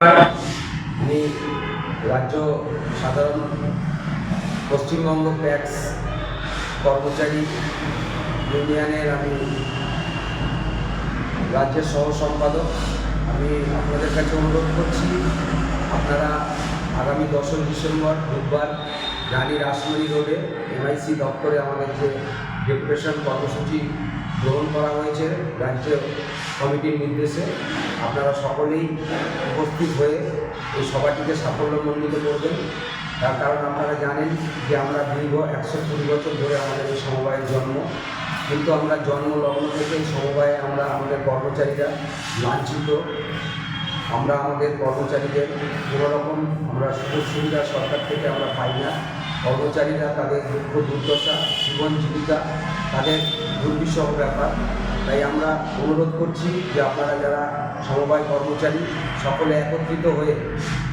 আমি রাজ্য সাধারণ পশ্চিমবঙ্গ ট্যাক্স কর্মচারী ইউনিয়নের আমি রাজ্যের সহ সম্পাদক। আমি আপনাদের কাছে অনুরোধ করছি, আপনারা আগামী দশই ডিসেম্বর বুধবার রানী রাসমণি রোডে এমআইসি দপ্তরে আমাদের যে ডেপুটেশন কর্মসূচি গ্রহণ করা হয়েছে, রাজ্য কমিটির নির্দেশে আপনারা সকলেই উপস্থিত হয়ে এই সভাটিকে সাফল্যমণ্ডিত করবেন। তার কারণ আপনারা জানেন যে আমরা দীর্ঘ একশো কুড়ি বছর ধরে আমাদের এই সমবায়ের জন্ম। কিন্তু আমরা জন্ম লগ্ন থেকে সমবায়ে আমরা আমাদের কর্মচারীরা লাঞ্ছিত। আমরা আমাদের কর্মচারীদের কোনো রকম আমরা সুযোগ সুবিধা সরকার থেকে আমরা পাই না। কর্মচারীরা তাদের দুঃখ দুর্দশা, জীবন জীবিকা, তাদের দুর্বিষহ ব্যাপার। তাই আমরা অনুরোধ করছি যে আপনারা যারা সমবায় কর্মচারী, সকলে একত্রিত হয়ে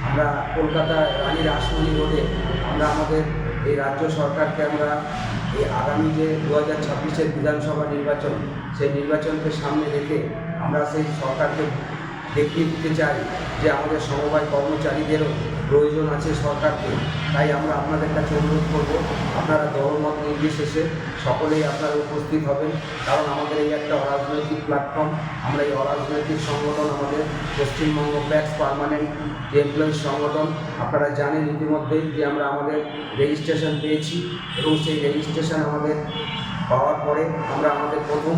আমরা কলকাতা রানী রাসমণি রোডে আমরা আমাদের এই রাজ্য সরকারকে আমরা এই আগামী যে দু হাজার ছাব্বিশের বিধানসভা নির্বাচন, সেই নির্বাচনকে সামনে রেখে আমরা সেই সরকারকে দেখিয়ে দিতে চাই যে আমাদের সমবায় কর্মচারীদেরও প্রয়োজন আছে সরকারকে। তাই আমরা আপনাদের কাছে অনুরোধ করব, আপনারা দলমত নির্বিশেষে সকলেই আপনারা উপস্থিত হবেন। কারণ আমাদের এই একটা অরাজনৈতিক প্ল্যাটফর্ম আমরা এই অরাজনৈতিক সংগঠন আমাদের পশ্চিমবঙ্গ ট্যাক্স পার্মানেন্ট এমপ্লয়িজ সংগঠন, আপনারা জানেন ইতিমধ্যেই যে আমরা আমাদের রেজিস্ট্রেশন পেয়েছি এবং সেই রেজিস্ট্রেশন আমাদের পাওয়ার পরে আমরা আমাদের প্রথম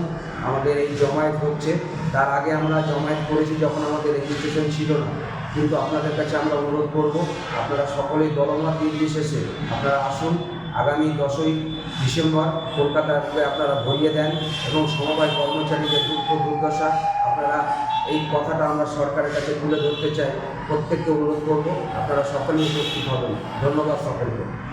আমাদের এই জমায়েত হচ্ছে। তার আগে আমরা জমায়েত করেছি যখন আমাদের রেজিস্ট্রেশন ছিল না। কিন্তু আপনাদের কাছে আমরা অনুরোধ করব, আপনারা সকলেই দলমত নির্বিশেষে আপনারা আসুন। আগামী দশই ডিসেম্বর কলকাতাতে আপনারা ভরিয়ে দেন এবং সমবায় কর্মচারীদের দুঃখ দুর্দশা আপনারা এই কথাটা আমরা সরকারের কাছে তুলে ধরতে চাই। প্রত্যেককে অনুরোধ করব, আপনারা সকলেই উপস্থিত হবেন। ধন্যবাদ সকলকে।